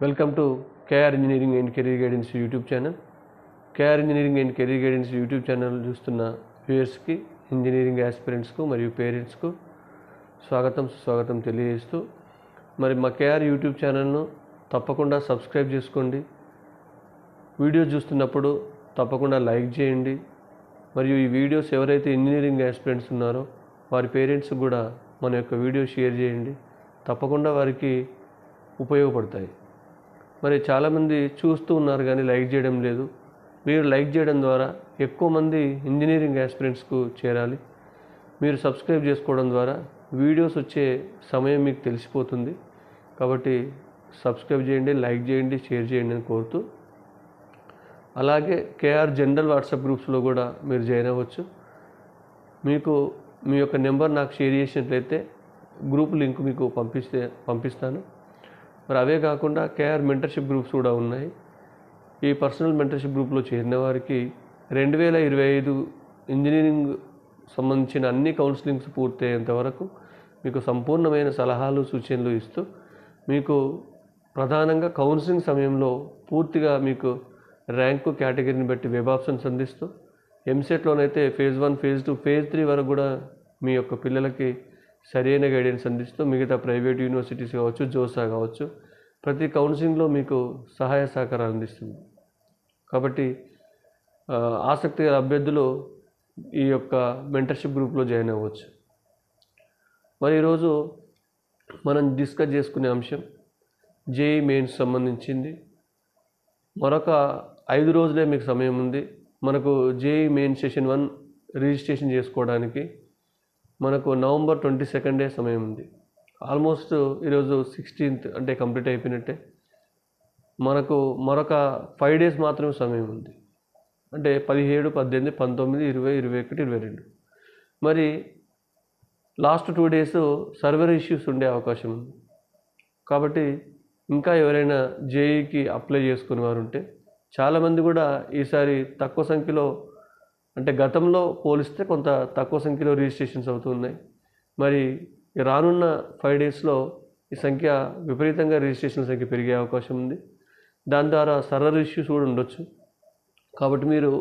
Welcome to KR engineering and career guidance YouTube channel. KR engineering and career guidance YouTube channel చూస్తున్న వ్యూయర్స్కి engineering ఆస్పిరెంట్స్కు మరియు పేరెంట్స్కు స్వాగతం సుస్వాగతం తెలియజేస్తూ మరి మా కేఆర్ యూట్యూబ్ ఛానల్ను తప్పకుండా సబ్స్క్రైబ్ చేసుకోండి. వీడియో చూస్తున్నప్పుడు తప్పకుండా లైక్ చేయండి. మరియు ఈ వీడియోస్ ఎవరైతే ఇంజనీరింగ్ ఆస్పిరెంట్స్ ఉన్నారో వారి పేరెంట్స్ కూడా మన యొక్క వీడియో షేర్ చేయండి. తప్పకుండా వారికి ఉపయోగపడతాయి. మరి చాలామంది చూస్తూ ఉన్నారు కానీ లైక్ చేయడం లేదు. మీరు లైక్ చేయడం ద్వారా ఎక్కువ మంది ఇంజనీరింగ్ యాస్పిరెంట్స్కు చేరాలి. మీరు సబ్స్క్రైబ్ చేసుకోవడం ద్వారా వీడియోస్ వచ్చే సమయం మీకు తెలిసిపోతుంది. కాబట్టి సబ్స్క్రైబ్ చేయండి లైక్ చేయండి షేర్ చేయండి అని కోరుతూ. అలాగే కేఆర్ జనరల్ వాట్సాప్ గ్రూప్స్లో కూడా మీరు జాయిన్ అవ్వచ్చు. మీకు మీ యొక్క నెంబర్ నాకు షేర్ చేసినట్లయితే గ్రూప్ లింక్ మీకు పంపిస్తే పంపిస్తాను. మరి అవే కాకుండా కేఆర్ మెంటర్షిప్ గ్రూప్స్ కూడా ఉన్నాయి. ఈ పర్సనల్ మెంటర్షిప్ గ్రూప్లో చేరిన వారికి రెండు వేల ఇరవై ఐదు ఇంజనీరింగ్ సంబంధించిన అన్ని కౌన్సిలింగ్స్ పూర్తయ్యేంత వరకు మీకు సంపూర్ణమైన సలహాలు సూచనలు ఇస్తూ మీకు ప్రధానంగా కౌన్సిలింగ్ సమయంలో పూర్తిగా మీకు ర్యాంకు కేటగిరీని బట్టి వెబ్ ఆప్షన్స్ అందిస్తూ ఎంసెట్లోనైతే phase one phase two phase three వరకు కూడా మీ యొక్క పిల్లలకి సరైన గైడెన్స్ అందిస్తూ మిగతా ప్రైవేట్ యూనివర్సిటీస్ కావచ్చు జోసా కావచ్చు ప్రతి కౌన్సిలింగ్లో మీకు సహాయ సహకారాలు అందిస్తుంది. కాబట్టి ఆసక్తి గల అభ్యర్థులు ఈ యొక్క మెంటర్షిప్ గ్రూప్లో జాయిన్ అవ్వచ్చు. మరి ఈరోజు మనం డిస్కస్ చేసుకునే అంశం జేఈ మెయిన్స్ సంబంధించింది. మరొక ఐదు రోజులే మీకు సమయం ఉంది. మనకు JEE main session one registration చేసుకోవడానికి మనకు నవంబర్ ట్వంటీ సెకండ్ డే సమయం ఉంది. ఆల్మోస్ట్ ఈరోజు సిక్స్టీన్త్ అంటే కంప్లీట్ అయిపోయినట్టే. మనకు మరొక ఫైవ్ డేస్ మాత్రమే సమయం ఉంది. అంటే పదిహేడు పద్దెనిమిది పంతొమ్మిది ఇరవై ఇరవై ఒకటి ఇరవై రెండు. మరి last two days server issues ఉండే అవకాశం ఉంది. కాబట్టి ఇంకా ఎవరైనా జేఈకి అప్లై చేసుకునే వారు ఉంటే చాలామంది కూడా ఈసారి తక్కువ సంఖ్యలో అంటే గతంలో పోలిస్తే కొంత తక్కువ సంఖ్యలో రిజిస్ట్రేషన్స్ అవుతున్నాయి మరి రానున్న ఫైవ్ డేస్లో ఈ సంఖ్య విపరీతంగా రిజిస్ట్రేషన్ సంఖ్య పెరిగే అవకాశం ఉంది. దాని ద్వారా సర్వర్ ఇష్యూస్ కూడా ఉండొచ్చు. కాబట్టి మీరు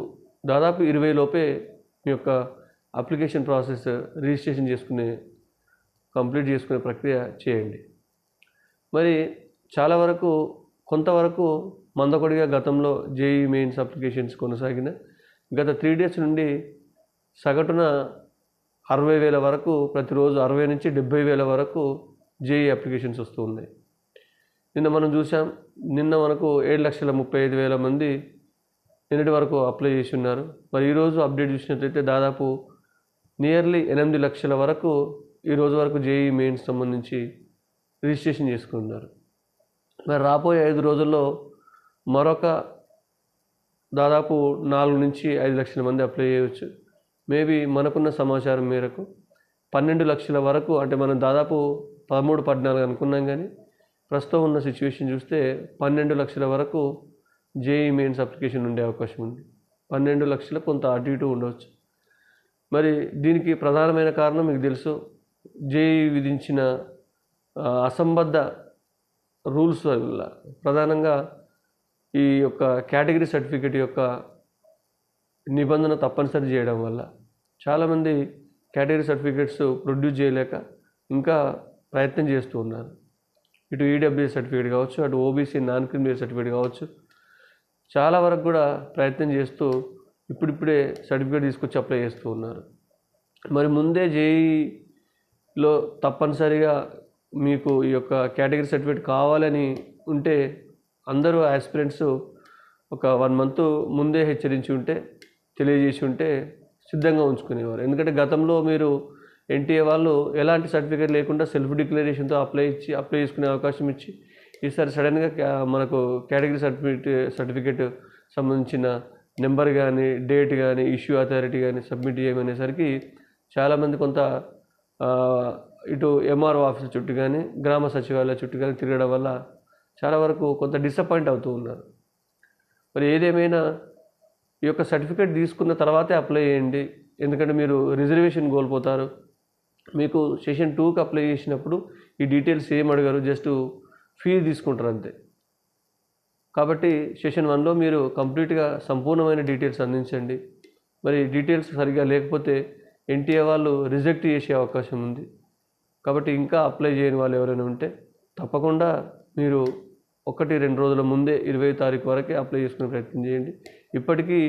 దాదాపు ఇరవై లోపే మీ యొక్క అప్లికేషన్ ప్రాసెస్ రిజిస్ట్రేషన్ చేసుకునే కంప్లీట్ చేసుకునే ప్రక్రియ చేయండి. మరి చాలా వరకు కొంతవరకు మందకొడిగా గతంలో జేఈ మెయిన్స్ అప్లికేషన్స్ కొనసాగిన గత త్రీ డేస్ నుండి సగటున అరవై వేల వరకు ప్రతిరోజు అరవై నుంచి డెబ్బై వేల వరకు జేఈ అప్లికేషన్స్ వస్తూ ఉన్నాయి. నిన్న మనం చూసాం నిన్న మనకు ఏడు లక్షల ముప్పై ఐదు వేల మంది నిన్నటి వరకు అప్లై చేసి ఉన్నారు. మరి ఈరోజు అప్డేట్ చూసినట్లయితే దాదాపు నియర్లీ ఎనిమిది లక్షల వరకు ఈరోజు వరకు జేఈ మెయిన్స్ సంబంధించి రిజిస్ట్రేషన్ చేసుకున్నారు. మరి రాబోయే ఐదు రోజుల్లో మరొక దాదాపు నాలుగు నుంచి ఐదు లక్షల మంది అప్లై చేయవచ్చు మేబీ మనకున్న సమాచారం మేరకు పన్నెండు లక్షల వరకు అంటే మనం దాదాపు పదమూడు పద్నాలుగు అనుకున్నాం కానీ ప్రస్తుతం ఉన్న సిచ్యువేషన్ చూస్తే పన్నెండు లక్షల వరకు జేఈ మెయిన్స్ అప్లికేషన్ ఉండే అవకాశం ఉంది. పన్నెండు లక్షల కొంత అటు ఇటు ఉండవచ్చు. మరి దీనికి ప్రధానమైన కారణం మీకు తెలుసు జేఈ విధించిన అసంబద్ధ రూల్స్ వల్ల ప్రధానంగా ఈ యొక్క కేటగిరీ సర్టిఫికేట్ యొక్క నిబంధన తప్పనిసరి చేయడం వల్ల చాలామంది కేటగిరీ సర్టిఫికేట్స్ ప్రొడ్యూస్ చేయలేక ఇంకా ప్రయత్నం చేస్తూ ఉన్నారు. ఇటు ఈడబ్ల్యూఎస్ సర్టిఫికేట్ కావచ్చు అటు ఓబీసీ నాన్ క్రిమినల్ సర్టిఫికేట్ కావచ్చు. చాలా వరకు కూడా ప్రయత్నం చేస్తూ ఇప్పుడిప్పుడే సర్టిఫికేట్ తీసుకొచ్చి అప్లై చేస్తూ ఉన్నారు. మరి ముందే జేఈలో తప్పనిసరిగా మీకు ఈ యొక్క కేటగిరీ సర్టిఫికేట్ కావాలని ఉంటే అందరూ ఆస్పిరెంట్స్ ఒక వన్ మంత్ ముందే హెచ్చరించి ఉంటే తెలియజేసి ఉంటే సిద్ధంగా ఉంచుకునేవారు. ఎందుకంటే గతంలో మీరు ఎన్టీఏ వాళ్ళు ఎలాంటి సర్టిఫికేట్ లేకుండా సెల్ఫ్ డిక్లరేషన్తో అప్లై ఇచ్చి అప్లై చేసుకునే అవకాశం ఇచ్చి ఈసారి సడన్గా క్యా- మనకు కేటగిరీ సర్టిఫికేట్ సర్టిఫికేట్ సంబంధించిన నెంబర్ కానీ డేట్ కానీ ఇష్యూ అథారిటీ కానీ సబ్మిట్ చేయమనేసరికి చాలామంది కొంత ఇటు ఎంఆర్ఓ ఆఫీస్ చుట్టూ కానీ గ్రామ సచివాలయ చుట్టూ కానీ తిరగడం వల్ల చాలా వరకు కొంత డిసప్పాయింట్ అవుతూ ఉన్నారు. మరి ఏదేమైనా ఈ యొక్క సర్టిఫికేట్ తీసుకున్న తర్వాతే అప్లై చేయండి. ఎందుకంటే మీరు రిజర్వేషన్ కోల్పోతారు. మీకు సెషన్ టూకి అప్లై చేసినప్పుడు ఈ డీటెయిల్స్ ఏం అడిగారు? జస్ట్ ఫీజు తీసుకుంటారు అంతే. కాబట్టి సెషన్ వన్లో మీరు కంప్లీట్గా సంపూర్ణమైన డీటెయిల్స్ అందించండి. మరి డీటెయిల్స్ సరిగా లేకపోతే ఎన్టీఏ వాళ్ళు రిజెక్ట్ చేసే అవకాశం ఉంది. కాబట్టి ఇంకా అప్లై చేయని వాళ్ళు ఎవరైనా ఉంటే తప్పకుండా మీరు ఒకటి రెండు రోజుల ముందే ఇరవై తారీఖు వరకే అప్లై చేసుకునే ప్రయత్నం చేయండి. ఇప్పటికీ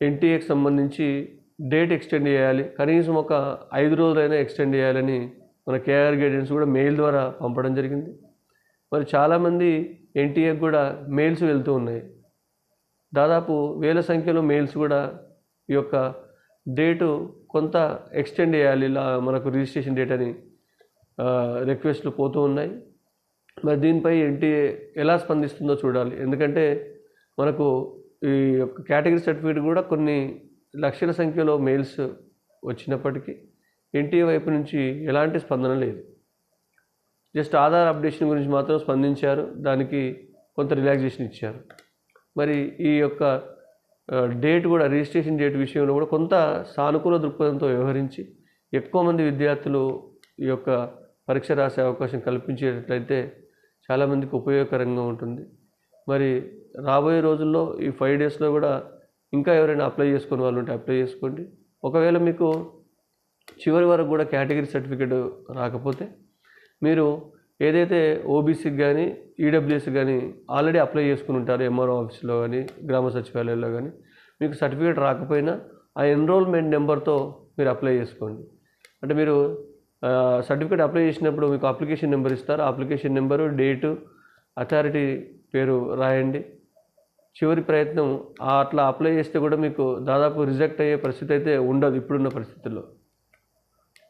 ఎన్టీఏకి సంబంధించి డేట్ ఎక్స్టెండ్ చేయాలి. కనీసం ఒక ఐదు రోజులైనా ఎక్స్టెండ్ చేయాలని మన కేఆర్ గైడెన్స్ కూడా మెయిల్ ద్వారా పంపడం జరిగింది. మరి చాలామంది ఎన్టీఏకి కూడా మెయిల్స్ వెళ్తూ ఉన్నాయి. దాదాపు వేల సంఖ్యలో మెయిల్స్ కూడా ఈ యొక్క డేటు కొంత ఎక్స్టెండ్ చేయాలి ఇలా మనకు రిజిస్ట్రేషన్ డేట్ అని రిక్వెస్ట్లు పోతూ ఉన్నాయి. మరి దీనిపై ఎన్టీఏ ఎలా స్పందిస్తుందో చూడాలి. ఎందుకంటే మనకు ఈ యొక్క కేటగిరీ సర్టిఫికేట్ కూడా కొన్ని లక్షల సంఖ్యలో మెయిల్స్ వచ్చినప్పటికీ ఎన్టీఏ వైపు నుంచి ఎలాంటి స్పందన లేదు. జస్ట్ ఆధార్ అప్డేషన్ గురించి మాత్రం స్పందించారు. దానికి కొంత రిలాక్సేషన్ ఇచ్చారు. మరి ఈ యొక్క డేట్ కూడా రిజిస్ట్రేషన్ డేట్ విషయంలో కూడా కొంత సానుకూల దృక్పథంతో వ్యవహరించి ఎక్కువ మంది విద్యార్థులు ఈ యొక్క పరీక్ష రాసే అవకాశం కల్పించేటట్లయితే చాలామందికి ఉపయోగకరంగా ఉంటుంది. మరి రాబోయే రోజుల్లో ఈ ఫైవ్ డేస్లో కూడా ఇంకా ఎవరైనా అప్లై చేసుకునే వాళ్ళు ఉంటే అప్లై చేసుకోండి. ఒకవేళ మీకు చివరి వరకు కూడా కేటగిరీ సర్టిఫికేట్ రాకపోతే మీరు ఏదైతే ఓబీసీకి కానీ ఈడబ్ల్యూఎస్కి కానీ ఆల్రెడీ అప్లై చేసుకుని ఉంటారు ఎంఆర్ఓ ఆఫీస్లో కానీ గ్రామ సచివాలయంలో కానీ మీకు సర్టిఫికేట్ రాకపోయినా ఆ ఎన్రోల్మెంట్ నెంబర్తో మీరు అప్లై చేసుకోండి. అంటే మీరు సర్టిఫికేట్ అప్లై చేసినప్పుడు మీకు అప్లికేషన్ నెంబర్ ఇస్తారు. ఆ అప్లికేషన్ నెంబరు డేటు అథారిటీ పేరు రాయండి. చివరి ప్రయత్నం అట్లా అప్లై చేస్తే కూడా మీకు దాదాపు రిజెక్ట్ అయ్యే పరిస్థితి అయితే ఉండదు ఇప్పుడున్న పరిస్థితుల్లో.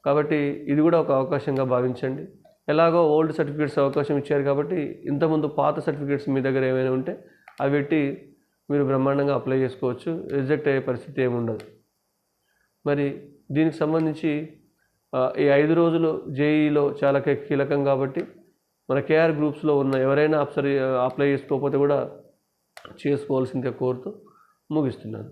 కాబట్టి ఇది కూడా ఒక అవకాశంగా భావించండి. ఎలాగో ఓల్డ్ సర్టిఫికేట్స్ అవకాశం ఇచ్చారు కాబట్టి ఇంతకుముందు పాత సర్టిఫికేట్స్ మీ దగ్గర ఏమైనా ఉంటే అవి పెట్టి మీరు బ్రహ్మాండంగా అప్లై చేసుకోవచ్చు. రిజెక్ట్ అయ్యే పరిస్థితి ఏమి ఉండదు మరి దీనికి సంబంధించి ఈ ఐదు రోజులు జేఈలో చాలా కీలకం కాబట్టి మన కేఆర్ గ్రూప్స్లో ఉన్న ఎవరైనా అప్సరి అప్లై చేసుకోకపోతే కూడా చేసుకోవాల్సిందే కోరుతూ ముగిస్తున్నాను.